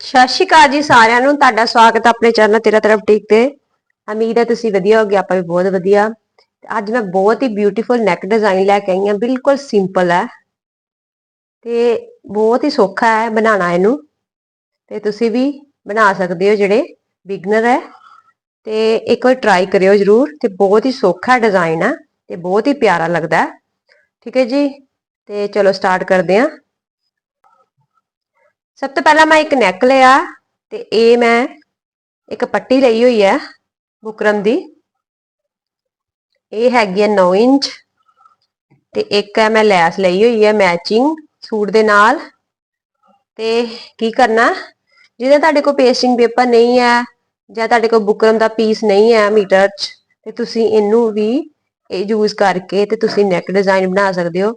ਸਤਿ ਸ਼੍ਰੀ ਅਕਾਲ ਜੀ ਸਾਰਿਆਂ ਨੂੰ। ਤੁਹਾਡਾ ਸਵਾਗਤ ਹੈ ਆਪਣੇ ਚੈਨਲ ਤੇਰਾ ਤਰਫ ਟਿਕ ਤੇ। ਉਮੀਦ ਹੈ ਤੁਸੀਂ ਵਧੀਆ ਹੋਗੇ, ਆਪਾਂ ਵੀ ਬਹੁਤ ਵਧੀਆ। ਅੱਜ ਮੈਂ ਬਹੁਤ ਹੀ ਬਿਊਟੀਫੁਲ ਨੈਕ ਡਿਜ਼ਾਈਨ ਲੈ ਕੇ ਆਈ ਹਾਂ, ਬਿਲਕੁਲ ਸਿੰਪਲ ਹੈ। ਤੇ ਬਹੁਤ ਹੀ ਸੌਖਾ ਹੈ ਬਣਾਉਣਾ ਇਹਨੂੰ। ਤੇ ਤੁਸੀਂ ਵੀ ਬਣਾ ਸਕਦੇ ਹੋ ਜਿਹੜੇ ਬਿਗਨਰ ਹੈ। ਤੇ ਇੱਕ ਵਾਰ ਟਰਾਈ ਕਰਿਓ ਜਰੂਰ। ਤੇ ਬਹੁਤ ਹੀ ਸੌਖਾ ਡਿਜ਼ਾਈਨ ਹੈ ਤੇ ਬਹੁਤ ਹੀ ਪਿਆਰਾ ਲੱਗਦਾ ਹੈ। ਠੀਕ ਹੈ ਜੀ? ਤੇ ਚਲੋ ਸਟਾਰਟ ਕਰਦੇ ਹਾਂ। ਸਭ ਤੋਂ ਪਹਿਲਾਂ ਮੈਂ ਇੱਕ ਨੈਕ ਲਿਆ ਤੇ ਇਹ ਮੈਂ ਇੱਕ ਪੱਟੀ ਲਈ ਹੋਈ ਹੈ ਬੁਕਰਮ ਦੀ। ਇਹ ਹੈਗੀ ਹੈ 9 ਇੰਚ ਤੇ ਇੱਕ ਹੈ ਮੈਂ ਲੈਸ ਲਈ ਹੋਈ ਹੈ ਮੈਚਿੰਗ ਸੂਟ ਦੇ ਨਾਲ। ਤੇ ਕੀ ਕਰਨਾ, ਜਿਹਦੇ ਤੁਹਾਡੇ ਕੋਲ ਪੇਸਟਿੰਗ ਪੇਪਰ ਨਹੀਂ ਹੈ ਜਾਂ ਤੁਹਾਡੇ ਕੋਲ ਬੁਕਰਮ ਦਾ ਪੀਸ ਨਹੀਂ ਹੈ ਮੀਟਰ 'ਚ, ਤੇ ਤੁਸੀਂ ਇਹਨੂੰ ਵੀ ਇਹ ਯੂਜ਼ ਕਰਕੇ ਤੇ ਤੁਸੀਂ ਨੈਕ ਡਿਜ਼ਾਈਨ ਬਣਾ ਸਕਦੇ ਹੋ।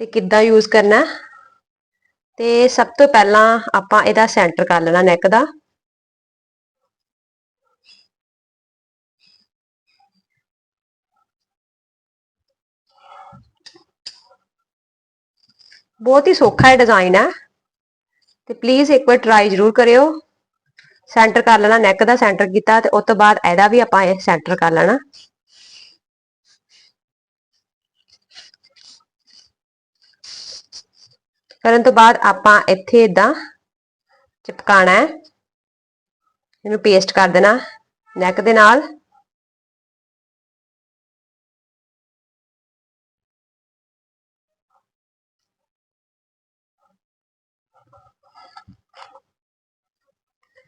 ਤੇ ਕਿੱਦਾਂ ਯੂਜ਼ ਕਰਨਾ ਤੇ ਸਭ ਤੋਂ ਪਹਿਲਾਂ ਆਪਾਂ ਇਹਦਾ ਸੈਂਟਰ ਕਰ ਲੈਣਾ ਨੈਕ ਦਾ। ਬਹੁਤ ਹੀ ਸੌਖਾ ਹੈ ਡਿਜ਼ਾਈਨ ਹੈ। ਤੇ ਪਲੀਜ਼ ਇੱਕ ਵਾਰ ਟਰਾਈ ਜ਼ਰੂਰ ਕਰਿਓ। ਸੈਂਟਰ ਕਰ ਲੈਣਾ ਨੈਕ ਦਾ ਸੈਂਟਰ ਕੀਤਾ ਤੇ ਉਸ ਤੋਂ ਬਾਅਦ ਇਹਦਾ ਵੀ ਆਪਾਂ ਇਹ ਸੈਂਟਰ ਕਰ ਲੈਣਾ। ਕਰਨ ਤੋਂ ਬਾਅਦ ਆਪਾਂ ਇੱਥੇ ਇਦਾਂ ਚਿਪਕਾਣਾ ਹੈ। ਇਹਨੂੰ ਪੇਸਟ ਕਰ ਦੇਣਾ ਨੈਕ ਦੇ ਨਾਲ।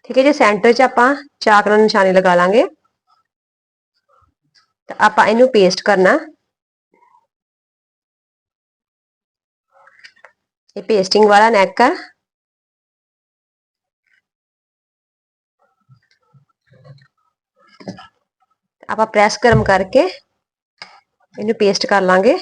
ਠੀਕ ਹੈ ਜੀ ਸੈਂਟਰ 'ਚ ਆਪਾਂ ਚਾਕ ਨਾਲ ਨਿਸ਼ਾਨੀ ਲਗਾ ਲਾਂਗੇ। ਤਾਂ ਆਪਾਂ ਇਹਨੂੰ ਪੇਸਟ ਕਰਨਾ। ਇਹ ਪੇਸਟਿੰਗ ਵਾਲਾ ਨੈਕ ਹੈ ਆਪਾਂ ਪ੍ਰੈਸ ਗਰਮ ਕਰਕੇ ਇਹਨੂੰ ਪੇਸਟ ਕਰ ਲਾਂਗੇ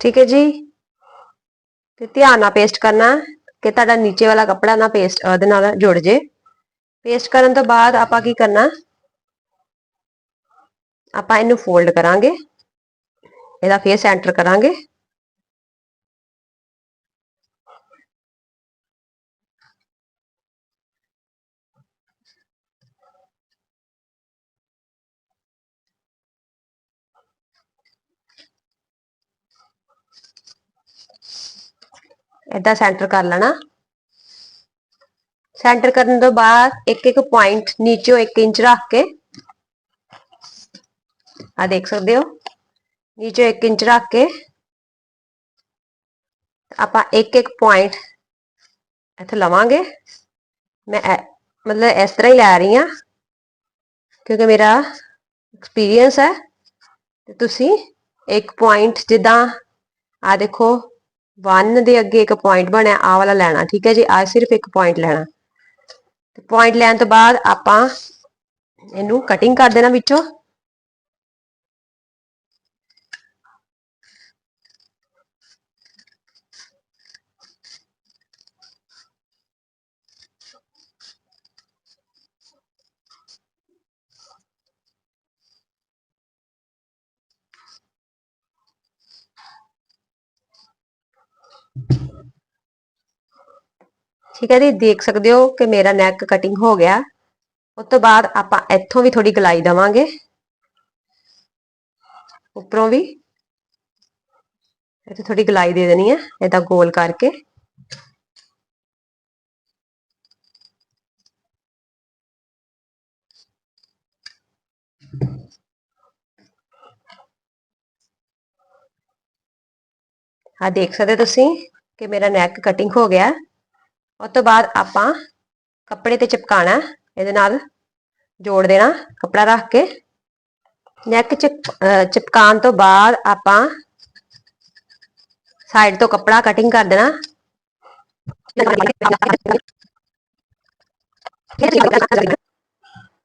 ਠੀਕ ਹੈ ਜੀ? ਤੇ ਧਿਆਨ ਨਾਲ ਪੇਸਟ ਕਰਨਾ ਕਿ ਤੁਹਾਡਾ ਨੀਚੇ ਵਾਲਾ ਕੱਪੜਾ ਨਾ ਪੇਸਟ ਉਹਦੇ ਨਾਲ ਜੁੜ ਜੇ। ਪੇਸਟ ਕਰਨ ਤੋਂ ਬਾਅਦ ਆਪਾਂ ਕੀ ਕਰਨਾ? ਆਪਾਂ ਇਹਨੂੰ ਫੋਲਡ ਕਰਾਂਗੇ। ਇਹਦਾ ਫੇਸ ਐਂਟਰ ਕਰਾਂਗੇ। ਇਦਾਂ ਸੈਂਟਰ ਕਰ ਲੈਣਾ। ਸੈਂਟਰ ਕਰਨ ਤੋਂ ਬਾਅਦ ਇੱਕ ਇੱਕ ਪੁਆਇੰਟ ਨੀਚੋਂ 1 ਇੰਚ ਰੱਖ ਕੇ ਆ ਦੇਖ ਸਕਦੇ ਹੋ, ਨੀਚੇ 1 ਇੰਚ ਰੱਖ ਕੇ ਆਪਾਂ ਇੱਕ ਇੱਕ ਪੁਆਇੰਟ ਇੱਥੇ ਲਵਾਂਗੇ। ਮੈਂ ਮਤਲਬ ਇਸ ਤਰ੍ਹਾਂ ਹੀ ਲੈ ਰਹੀ ਹਾਂ, ਕਿਉਂਕਿ ਮੇਰਾ ਐਕਸਪੀਰੀਅੰਸ ਹੈ। ਤੇ ਤੁਸੀਂ ਇੱਕ ਪੁਆਇੰਟ ਜਿੱਦਾਂ ਆ ਦੇਖੋ 1 ਦੇ ਅੱਗੇ ਇੱਕ ਪੁਆਇੰਟ ਬਣਿਆ ਆ ਵਾਲਾ ਲੈਣਾ, ਠੀਕ ਹੈ ਜੀ? ਆ ਸਿਰਫ ਇੱਕ ਪੁਆਇੰਟ ਲੈਣਾ। ਤੇ ਪੁਆਇੰਟ ਲੈਣ ਤੋਂ ਬਾਅਦ ਆਪਾਂ ਇਹਨੂੰ ਕਟਿੰਗ ਕਰ ਦੇਣਾ ਵਿੱਚੋਂ। ਠੀਕ ਹੈ ਜੀ, ਦੇਖ ਸਕਦੇ ਹੋ ਕਿ ਮੇਰਾ ਨੈਕ ਕਟਿੰਗ ਹੋ ਗਿਆ। ਉਸ ਤੋਂ ਬਾਅਦ ਆਪਾਂ ਇੱਥੋਂ ਵੀ ਥੋੜੀ ਗਲਾਈ ਦਵਾਂਗੇ। ਉੱਪਰੋਂ ਵੀ। ਇੱਥੇ ਥੋੜੀ ਗਲਾਈ ਦੇ ਦੇਣੀ ਹੈ ਇਹਦਾ ਗੋਲ ਕਰਕੇ। ਆ ਦੇਖ ਸਕਦੇ ਤੁਸੀਂ ਕਿ ਮੇਰਾ ਨੈਕ ਕਟਿੰਗ ਹੋ ਗਿਆ। ਉਸ ਤੋਂ ਬਾਅਦ ਆਪਾਂ ਕੱਪੜੇ ਤੇ ਚਿਪਕਾਣਾ ਇਹਦੇ ਨਾਲ ਜੋੜ ਦੇਣਾ ਕੱਪੜਾ ਰੱਖ ਕੇ ਨੈਕ ਚ ਚਿਪਕਾਉਣ ਤੋਂ ਬਾਅਦ ਆਪਾਂ ਸਾਈਡ ਤੋਂ ਕੱਪੜਾ ਕਟਿੰਗ ਕਰ ਦੇਣਾ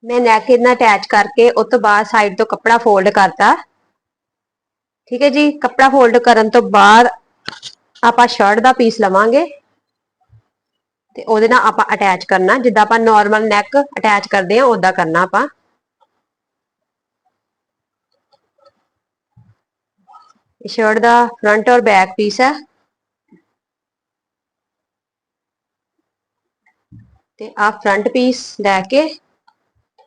ਮੈਂ ਨੈਕ ਇਹਨਾਂ ਅਟੈਚ ਕਰਕੇ ਉਸ ਤੋਂ ਬਾਅਦ ਸਾਈਡ ਤੋਂ ਕੱਪੜਾ ਫੋਲਡ ਕਰਤਾ ਠੀਕ ਹੈ ਜੀ ਕੱਪੜਾ ਫੋਲਡ ਕਰਨ ਤੋਂ ਬਾਅਦ ਆਪਾਂ ਸ਼ਰਟ ਦਾ ਪੀਸ ਲਵਾਂਗੇ ਤੇ ਉਹਦੇ ਨਾਲ ਆਪਾਂ ਅਟੈਚ ਕਰਨਾ, ਜਿੱਦਾਂ ਆਪਾਂ ਨਾਰਮਲ ਨੈਕ ਅਟੈਚ ਕਰਦੇ ਆ ਉਦਾਂ ਕਰਨਾ ਆਪਾਂ। ਇਹ ਸ਼ਰਟ ਦਾ ਫਰੰਟ ਔਰ ਬੈਕ ਪੀਸ ਹੈ। ਤੇ ਆ ਫਰੰਟ ਪੀਸ ਲੈ ਕੇ,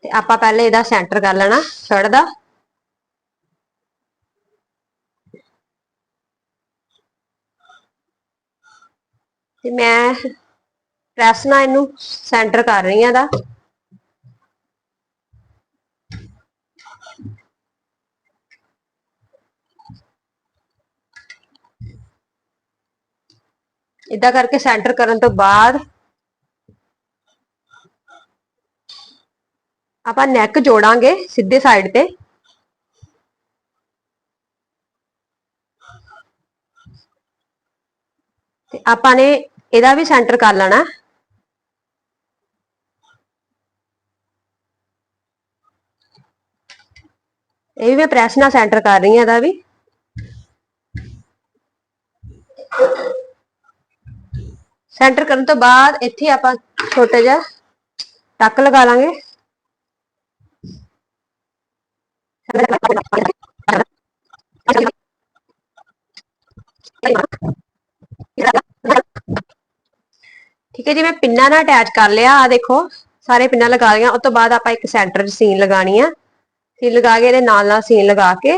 ਤੇ ਆਪਾਂ ਪਹਿਲੇ ਇਹਦਾ ਸੈਂਟਰ ਕਰ ਲੈਣਾ ਸ਼ਰਟ ਦਾ। ਤੇ ਮੈਂ ਪ੍ਰੈਸ ਨਾਲ ਇਹਨੂੰ ਸੈਂਟਰ ਕਰ ਰਹੀ ਆ ਦਾ ਇਦਾਂ ਕਰਕੇ ਸੈਂਟਰ ਕਰਨ ਤੋਂ ਬਾਅਦ ਆਪਾਂ ਨੈਕ ਜੋੜਾਂਗੇ ਸਿੱਧੇ ਸਾਈਡ ਤੇ। ਤੇ ਆਪਾਂ ਨੇ ਇਹਦਾ ਵੀ ਸੈਂਟਰ ਕਰ ਲੈਣਾ। ਇਹ ਵੀ ਮੈਂ ਪ੍ਰੈਸ ਨਾਲ ਸੈਂਟਰ ਕਰ ਰਹੀ ਹਾਂ ਇਹਦਾ ਵੀ। ਸੈਂਟਰ ਕਰਨ ਤੋਂ ਬਾਅਦ ਇੱਥੇ ਆਪਾਂ ਛੋਟਾ ਜਿਹਾ ਟੱਕ ਲਗਾ ਲਾਂਗੇ। ਠੀਕ ਹੈ ਜੀ, ਮੈਂ ਪਿੰਨਾਂ ਨਾਲ ਅਟੈਚ ਕਰ ਲਿਆ। ਆ ਦੇਖੋ, ਸਾਰੇ ਪਿੰਨਾਂ ਲਗਾ ਲਈਆਂ। ਉਸ ਤੋਂ ਬਾਅਦ ਆਪਾਂ ਇੱਕ ਸੈਂਟਰ 'ਚ ਸੀਨ ਲਗਾਣੀ ਆ। ਸੀਨ ਲਗਾ ਕੇ ਇਹਦੇ ਨਾਲ ਨਾਲ ਸੀਨ ਲਗਾ ਕੇ।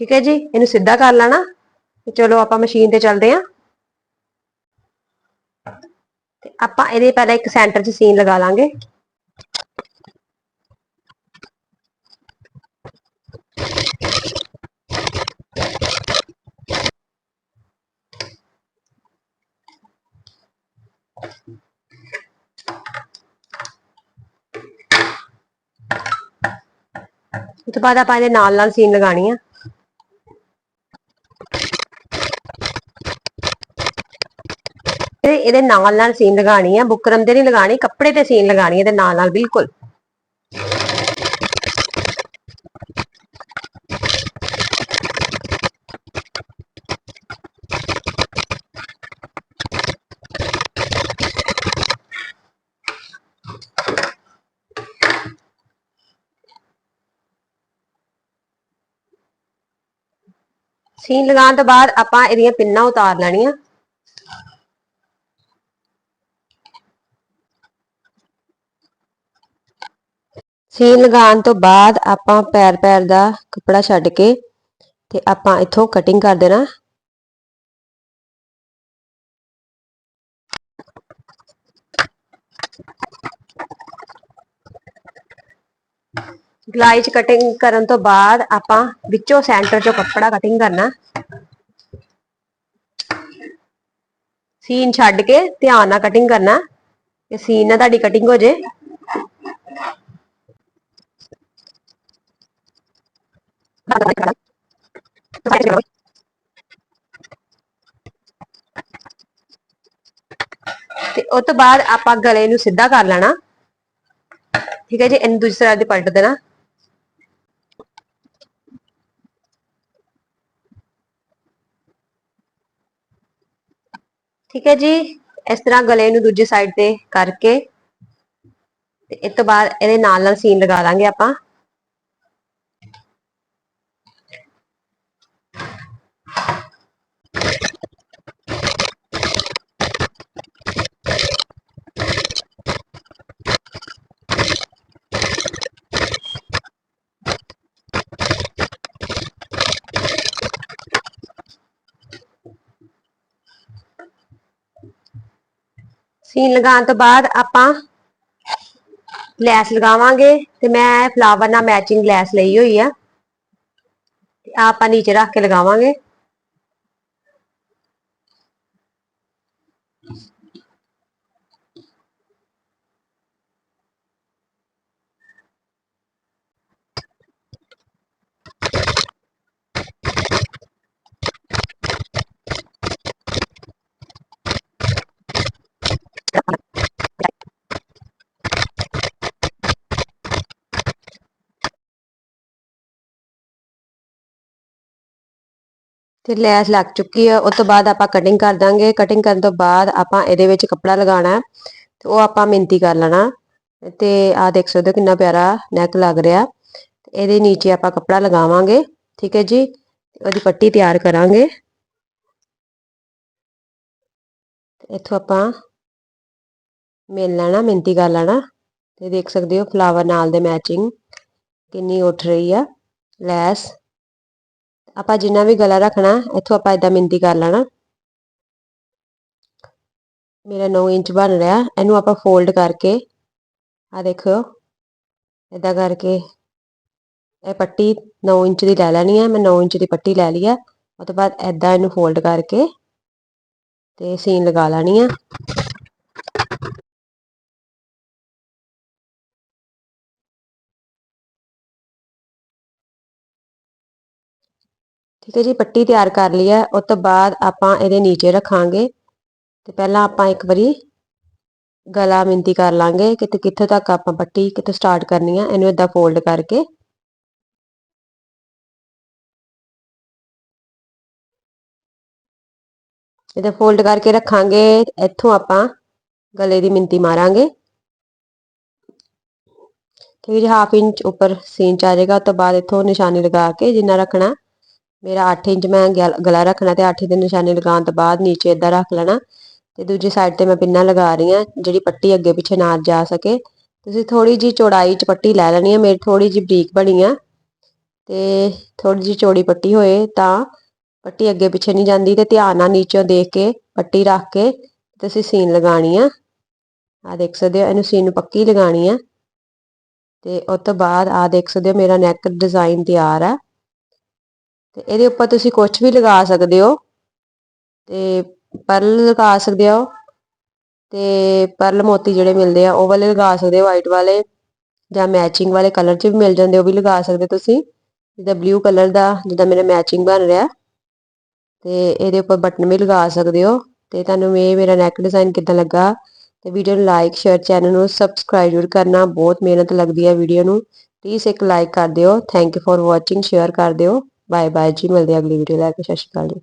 ਠੀਕ ਹੈ ਜੀ, ਇਹਨੂੰ ਸਿੱਧਾ ਕਰ ਲੈਣਾ। ਚਲੋ ਆਪਾਂ ਮਸ਼ੀਨ ਤੇ ਚੱਲਦੇ ਆਂ ਤੇ ਆਪਾਂ ਇਹਦੇ ਪਹਿਲਾਂ ਇੱਕ ਸੈਂਟਰ 'ਚ ਸੀਨ ਲਗਾ ਲਾਂਗੇ। ਉਸ ਤੋਂ ਬਾਅਦ ਆਪਾਂ ਇਹਦੇ ਨਾਲ ਨਾਲ ਸੀਨ ਲਗਾਣੀ ਆ। ਇਹਦੇ ਨਾਲ ਨਾਲ ਸੀਨ ਲਗਾਣੀ ਆ। ਬੁਕਰਮ ਤੇ ਨਹੀਂ ਲਗਾਣੀ ਕੱਪੜੇ ਤੇ ਸੀਨ ਲਗਾਣੀ ਇਹਦੇ ਨਾਲ ਨਾਲ, ਬਿਲਕੁਲ। ਸੀਨ ਲਗਾਉਣ ਤੋਂ ਬਾਅਦ ਆਪਾਂ ਇਹਦੀਆਂ ਪਿੰਨਾਂ ਉਤਾਰ ਲੈਣੀਆਂ। ਸੀਨ ਲਗਾਉਣ ਤੋਂ ਬਾਅਦ ਆਪਾਂ ਪੈਰ ਪੈਰ ਦਾ ਕੱਪੜਾ ਛੱਡ ਕੇ ਤੇ ਆਪਾਂ ਇੱਥੋਂ ਕਟਿੰਗ ਕਰ ਦੇਣਾ। ਗਲਾਈ ਚ ਕਟਿੰਗ ਕਰਨ ਤੋਂ ਬਾਅਦ ਆਪਾਂ ਵਿੱਚੋਂ ਸੈਂਟਰ ਚੋਂ ਕੱਪੜਾ ਕਟਿੰਗ ਕਰਨਾ। ਸੀਨ ਛੱਡ ਕੇ ਧਿਆਨ ਨਾਲ ਕਟਿੰਗ ਕਰਨਾ। ਕਿ ਸੀਨ ਨਾਲ ਤੁਹਾਡੀ ਕਟਿੰਗ ਹੋ ਜੇ। ਤੇ ਉਸ ਤੋਂ ਬਾਅਦ ਆਪਾਂ ਗਲੇ ਨੂੰ ਸਿੱਧਾ ਕਰ ਲੈਣਾ। ਠੀਕ ਹੈ ਜੀ, ਇਹਨੂੰ ਦੂਜੀ ਸਾਈਡ ਤੇ ਪਲਟ ਦੇਣਾ। ਠੀਕ ਹੈ ਜੀ, ਇਸ ਤਰ੍ਹਾਂ ਗਲੇ ਨੂੰ ਦੂਜੀ ਸਾਈਡ ਤੇ ਕਰਕੇ ਤੇ ਇਸ ਤੋਂ ਬਾਅਦ ਇਹਦੇ ਨਾਲ ਨਾਲ ਸੀਨ ਲਗਾ ਦਾਂਗੇ ਆਪਾਂ। ਸੀਨ ਲਗਾਉਣ ਤੋਂ ਬਾਅਦ ਆਪਾਂ ਲੈਸ ਲਗਾਵਾਂਗੇ ਤੇ ਮੈਂ ਫਲਾਵਰ ਨਾਲ ਮੈਚਿੰਗ ਲੈਸ ਲਈ ਹੋਈ ਆ। ਤੇ ਆਪਾਂ ਨੀਚੇ ਰੱਖ ਕੇ ਲਗਾਵਾਂਗੇ। ਤੇ ਲੈਸ ਲੱਗ ਚੁੱਕੀ ਹੈ ਉਸ ਤੋਂ ਬਾਅਦ ਆਪਾਂ ਕਟਿੰਗ ਕਰ ਦਾਂਗੇ। ਕਟਿੰਗ ਕਰਨ ਤੋਂ ਬਾਅਦ ਆਪਾਂ ਇਹਦੇ ਵਿੱਚ ਕੱਪੜਾ ਲਗਾਉਣਾ ਤੇ ਉਹ ਆਪਾਂ ਮਿੰਤੀ ਕਰ ਲੈਣਾ। ਤੇ ਆ ਦੇਖ ਸਕਦੇ ਹੋ ਕਿੰਨਾ ਪਿਆਰਾ ਨੈਕ ਲੱਗ ਰਿਹਾ। ਇਹਦੇ ਨੀਚੇ ਆਪਾਂ ਕੱਪੜਾ ਲਗਾਵਾਂਗੇ, ਠੀਕ ਹੈ ਜੀ? ਉਹਦੀ ਪੱਟੀ ਤਿਆਰ ਕਰਾਂਗੇ। ਇੱਥੋਂ ਆਪਾਂ ਮਿਲ ਲੈਣਾ, ਮਿੰਤੀ ਕਰ ਲੈਣਾ। ਤੇ ਦੇਖ ਸਕਦੇ ਹੋ ਫਲਾਵਰ ਨਾਲ ਦੇ ਮੈਚਿੰਗ ਕਿੰਨੀ ਉੱਠ ਰਹੀ ਆ, ਲੈਸ। ਆਪਾਂ ਜਿੰਨਾ ਵੀ ਗਲਾ ਰੱਖਣਾ, ਇੱਥੋਂ ਆਪਾਂ ਇਦਾਂ ਮਿੰਦੀ ਕਰ ਲੈਣਾ। ਮੇਰਾ 9 ਇੰਚ ਬਣ ਰਿਹਾ, ਇਹਨੂੰ ਆਪਾਂ ਫੋਲਡ ਕਰਕੇ ਆ ਦੇਖਿਓ ਇਦਾਂ ਕਰਕੇ ਇਹ ਪੱਟੀ 9 ਇੰਚ ਦੀ ਲੈ ਲੈਣੀ ਹੈ ਮੈਂ 9 ਇੰਚ ਦੀ ਪੱਟੀ ਲੈ ਲਈ ਆ। ਉਸ ਤੋਂ ਬਾਅਦ ਐਦਾਂ ਇਹਨੂੰ ਫੋਲਡ ਕਰਕੇ ਤੇ ਸੀਨ ਲਗਾ ਲੈਣੀ ਆ। ਠੀਕ ਹੈ ਜੀ, ਪੱਟੀ ਤਿਆਰ ਕਰ ਲਈ ਹੈ, ਉਸ ਤੋਂ ਬਾਅਦ ਆਪਾਂ ਇਹਦੇ ਨੀਚੇ ਰੱਖਾਂਗੇ ਤੇ ਪਹਿਲਾਂ ਆਪਾਂ ਇੱਕ ਵਾਰੀ ਗਲਾ ਮਿੰਤੀ ਕਰ ਲਾਂਗੇ ਕਿ ਕਿੱਥੇ ਤੱਕ ਆਪਾਂ ਪੱਟੀ ਕਿੱਥੇ ਸਟਾਰਟ ਕਰਨੀ ਆ ਇਹਨੂੰ ਇਦਾਂ ਫੋਲਡ ਕਰਕੇ। ਇਹਦਾ ਫੋਲਡ ਕਰਕੇ ਰੱਖਾਂਗੇ, ਇੱਥੋਂ ਆਪਾਂ ਗਲੇ ਦੀ ਮਿੰਤੀ ਮਾਰਾਂਗੇ। ਠੀਕ ਹੈ ਜੀ ਹਾਫ ਇੰਚ ਉੱਪਰ ਸੀਨ ਚ ਆ ਜਾਏਗਾ, ਉਸ ਤੋਂ ਬਾਅਦ ਇੱਥੋਂ ਨਿਸ਼ਾਨੀ ਲਗਾ ਕੇ ਜਿੰਨਾ ਰੱਖਣਾ ਮੇਰਾ 8 ਇੰਚ ਮੈਂ ਗਲਾ ਰੱਖਣਾ ਤੇ 8 ਇੰਚ ਨਿਸ਼ਾਨੇ ਲਗਾਉਣ ਤੋਂ ਬਾਅਦ ਨੀਚੇ ਇਦਾਂ ਰੱਖ ਲੈਣਾ ਤੇ ਦੂਜੀ ਸਾਈਡ ਤੇ ਮੈਂ ਪਿੰਨਾ ਲਗਾ ਰਹੀ ਹਾਂ, ਜਿਹੜੀ ਪੱਟੀ ਅੱਗੇ ਪਿੱਛੇ ਨਾ ਜਾ ਸਕੇ। ਤੁਸੀਂ ਥੋੜੀ ਜੀ ਚੌੜਾਈ ਚ ਪੱਟੀ ਲੈ ਲੈਣੀ ਹੈ ਮੇਰੀ ਥੋੜੀ ਜੀ ਬਰੀਕ ਬਣੀ ਆ ਤੇ ਥੋੜੀ ਜੀ ਚੌੜੀ ਪੱਟੀ ਹੋਏ ਤਾਂ ਪੱਟੀ ਅੱਗੇ ਪਿੱਛੇ ਨਹੀਂ ਜਾਂਦੀ ਤੇ ਧਿਆਨ ਨਾਲ ਨੀਚੋਂ ਦੇਖ ਕੇ ਪੱਟੀ ਰੱਖ ਕੇ ਤੁਸੀਂ ਸੀਨ ਲਗਾਣੀ ਆ। ਆ ਦੇਖ ਸਕਦੇ ਹੋ, ਇਹਨੂੰ ਸੀਨ ਨੂੰ ਪੱਕੀ ਲਗਾਣੀ ਆ ਤੇ ਉਸ ਤੋਂ ਬਾਅਦ ਆ ਦੇਖ ਸਕਦੇ ਹੋ, ਮੇਰਾ ਨੈਕ ਡਿਜ਼ਾਈਨ ਤਿਆਰ ਆ। ਤੇ ਇਹਦੇ ਉੱਪਰ ਤੁਸੀਂ ਕੁਝ ਵੀ ਲਗਾ ਸਕਦੇ ਹੋ। ਤੇ ਪਰਲ ਲਗਾ ਸਕਦੇ ਹੋ। ਤੇ ਪਰਲ ਮੋਤੀ ਜਿਹੜੇ ਮਿਲਦੇ ਆ, ਉਹ ਵਾਲੇ ਲਗਾ ਸਕਦੇ ਹੋ ਵਾਈਟ ਵਾਲੇ ਜਾਂ ਮੈਚਿੰਗ ਵਾਲੇ ਕਲਰ 'ਚ ਵੀ ਮਿਲ ਜਾਂਦੇ, ਉਹ ਵੀ ਲਗਾ ਸਕਦੇ ਤੁਸੀਂ। ਜਿੱਦਾਂ ਬਲੂ ਕਲਰ ਦਾ, ਜਿੱਦਾਂ ਮੇਰਾ ਮੈਚਿੰਗ ਬਣ ਰਿਹਾ। ਤੇ ਇਹਦੇ ਉੱਪਰ ਬਟਨ ਵੀ ਲਗਾ ਸਕਦੇ ਹੋ। ਤੇ ਤੁਹਾਨੂੰ ਇਹ ਮੇਰਾ ਨੈਕ ਡਿਜ਼ਾਈਨ ਕਿੱਦਾਂ ਲੱਗਾ, ਤੇ ਵੀਡੀਓ ਨੂੰ ਲਾਈਕ ਸ਼ੇਅਰ ਚੈਨਲ ਨੂੰ ਸਬਸਕ੍ਰਾਈਬ ਜ਼ਰੂਰ ਕਰਨਾ। ਬਹੁਤ ਮਿਹਨਤ ਲੱਗਦੀ ਹੈ ਵੀਡੀਓ ਨੂੰ। ਪਲੀਜ਼ ਇੱਕ ਲਾਈਕ ਕਰ ਦਿਓ। Thank you for watching share ਕਰ ਦਿਓ। ਬਾਏ ਬਾਏ ਜੀ ਮਿਲਦੇ ਅਗਲੀ ਵੀਡੀਓ ਲੈ ਕੇ ਸਤਿ ਸ਼੍ਰੀ ਅਕਾਲ ਜੀ।